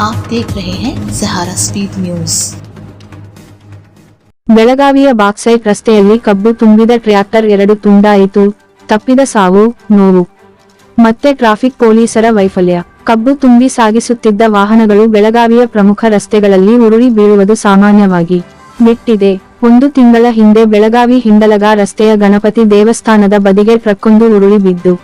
आप देख रहे हैं सहारा स्पीड न्यूज ಬೆಳಗಾವಿಯ ಬಾಕ್ಸೈಟ್ ರಸ್ತೆಯಲ್ಲಿ ಕಬ್ಬು ತುಂಬಿದ ಟ್ರ್ಯಾಕ್ಟರ್ ಎರಡು ತುಂಡಾಯಿತು ತಪ್ಪಿದ ಸಾವು ನೋವು ಮತ್ತೆ ಟ್ರಾಫಿಕ್ ಪೊಲೀಸರ ವೈಫಲ್ಯ ಕಬ್ಬು ತುಂಬಿ ಸಾಗಿಸುತ್ತಿದ್ದ ವಾಹನಗಳು ಬೆಳಗಾವಿಯ ಪ್ರಮುಖ ರಸ್ತೆಗಳಲ್ಲಿ ಉರುಳಿ ಬೀಳುವುದು ಸಾಮಾನ್ಯವಾಗಿ ಬಿಟ್ಟಿದೆ ಒಂದು ತಿಂಗಳ ಹಿಂದೆ ಬೆಳಗಾವಿ ಹಿಂಡಲಗ ರಸ್ತೆಯ ಗಣಪತಿ ದೇವಸ್ಥಾನದ ಬದಿಗೆ ಟ್ರಕ್ಕೊಂದು ಉರುಳಿ ಬಿದ್ದು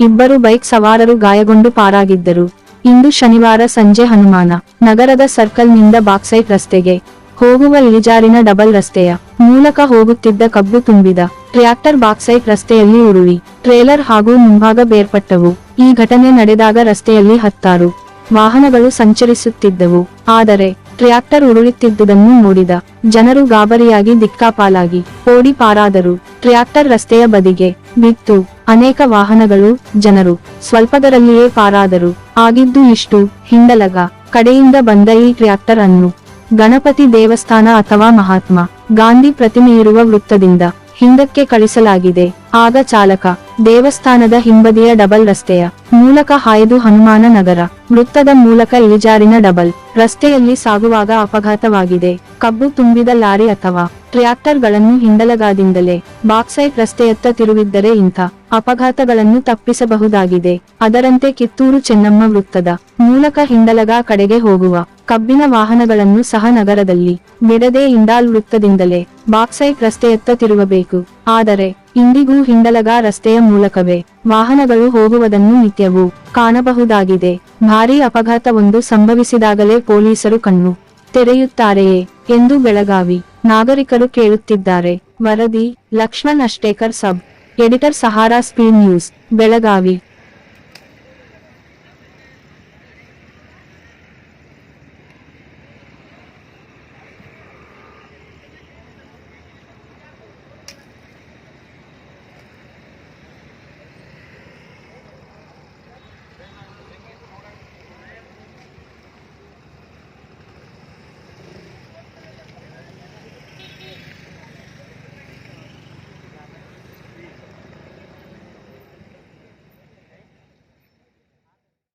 ಇಬ್ಬರು ಬೈಕ್ ಸವಾರರು ಗಾಯಗೊಂಡು ಪಾರಾಗಿದ್ದರು ಇಂದು ಶನಿವಾರ ಸಂಜೆ ಹನುಮಾನ ನಗರದ ಸರ್ಕಲ್ನಿಂದ ಬಾಕ್ಸೈಟ್ ರಸ್ತೆಗೆ ಹೋಗುವ ಇಳಿಜಾರಿನ ಡಬಲ್ ರಸ್ತೆಯ ಮೂಲಕ ಹೋಗುತ್ತಿದ್ದ ಕಬ್ಬು ತುಂಬಿದ ಟ್ರ್ಯಾಕ್ಟರ್ ಬಾಕ್ಸೈಟ್ ರಸ್ತೆಯಲ್ಲಿ ಉರುಳಿ, ಟ್ರೇಲರ್ ಹಾಗೂ ಮುಂಭಾಗ ಬೇರ್ಪಟ್ಟವು. ಈ ಘಟನೆ ನಡೆದಾಗ ರಸ್ತೆಯಲ್ಲಿ ಹತ್ತಾರು ವಾಹನಗಳು ಸಂಚರಿಸುತ್ತಿದ್ದವು. ಆದರೆ ಟ್ರ್ಯಾಕ್ಟರ್ ಉರುಳುತ್ತಿದ್ದುದನ್ನು ನೋಡಿದ ಜನರು ಗಾಬರಿಯಾಗಿ ದಿಕ್ಕಾಪಾಲಾಗಿ ಓಡಿ ಪಾರಾದರು. ಟ್ರ್ಯಾಕ್ಟರ್ ರಸ್ತೆಯ ಬದಿಗೆ ಬಿತ್ತು ಅನೇಕ ವಾಹನಗಳು ಜನರು ಸ್ವಲ್ಪದರಲ್ಲಿಯೇ ಪಾರಾದರು. ಆಗಿದ್ದು ಇಷ್ಟು ಹಿಂಡಲಗ ಕಡೆಯಿಂದ ಬಂದ ಈ ಟ್ರ್ಯಾಕ್ಟರ್ ಅನ್ನು ಗಣಪತಿ ದೇವಸ್ಥಾನ ಅಥವಾ ಮಹಾತ್ಮ ಗಾಂಧಿ ಪ್ರತಿಮೆಯಿರುವ ವೃತ್ತದಿಂದ ಹಿಂದಕ್ಕೆ ಕಳಿಸಲಾಗಿದೆ. ಆಗ ಚಾಲಕ, ದೇವಸ್ಥಾನದ ಹಿಂಬದಿಯ ಡಬಲ್ ರಸ್ತೆಯ ಮೂಲಕ ಹಾಯ್ದು ಹನುಮಾನ ನಗರ ವೃತ್ತದ ಮೂಲಕ ಇಳಿಜಾರಿನ ಡಬಲ್ ರಸ್ತೆಯಲ್ಲಿ ಸಾಗುವಾಗ ಅಪಘಾತವಾಗಿದೆ. ಕಬ್ಬು ತುಂಬಿದ ಲಾರಿ ಅಥವಾ ಟ್ರ್ಯಾಕ್ಟರ್ಗಳನ್ನು ಹಿಂಡಲಗಾದಿಂದಲೇ ಬಾಕ್ಸೈಟ್ ರಸ್ತೆಯತ್ತ ತಿರುವಿದ್ದರೆ ಇಂಥ ಅಪಘಾತಗಳನ್ನು ತಪ್ಪಿಸಬಹುದಾಗಿದೆ. ಅದರಂತೆ ಕಿತ್ತೂರು ಚೆನ್ನಮ್ಮ ವೃತ್ತದ ಮೂಲಕ ಹಿಂಡಲಗ ಕಡೆಗೆ ಹೋಗುವ ಕಬ್ಬಿನ ವಾಹನಗಳನ್ನು ಸಹ ನಗರದಲ್ಲಿ ಬಿಡದೆ ಇಂಡಾಲ್ ವೃತ್ತದಿಂದಲೇ ಬಾಕ್ಸೈಟ್ ರಸ್ತೆಯತ್ತ ತಿರುಗಬೇಕು. ಆದರೆ ಇಂದಿಗೂ ಹಿಂಡಲಗ ರಸ್ತೆಯ ಮೂಲಕವೇ ವಾಹನಗಳು ಹೋಗುವುದನ್ನು ನಿತ್ಯವೂ ಕಾಣಬಹುದಾಗಿದೆ. ಭಾರೀ ಅಪಘಾತವೊಂದು ಸಂಭವಿಸಿದಾಗಲೇ ಪೊಲೀಸರು ಕಣ್ಣು ತೆರೆಯುತ್ತಾರೆಯೇ ಎಂದು ಬೆಳಗಾವಿ ನಾಗರಿಕರು ಕೇಳುತ್ತಿದ್ದಾರೆ. ವರದಿ Laxman Ashtekar sub. Editor Sahara speed news Belagavi.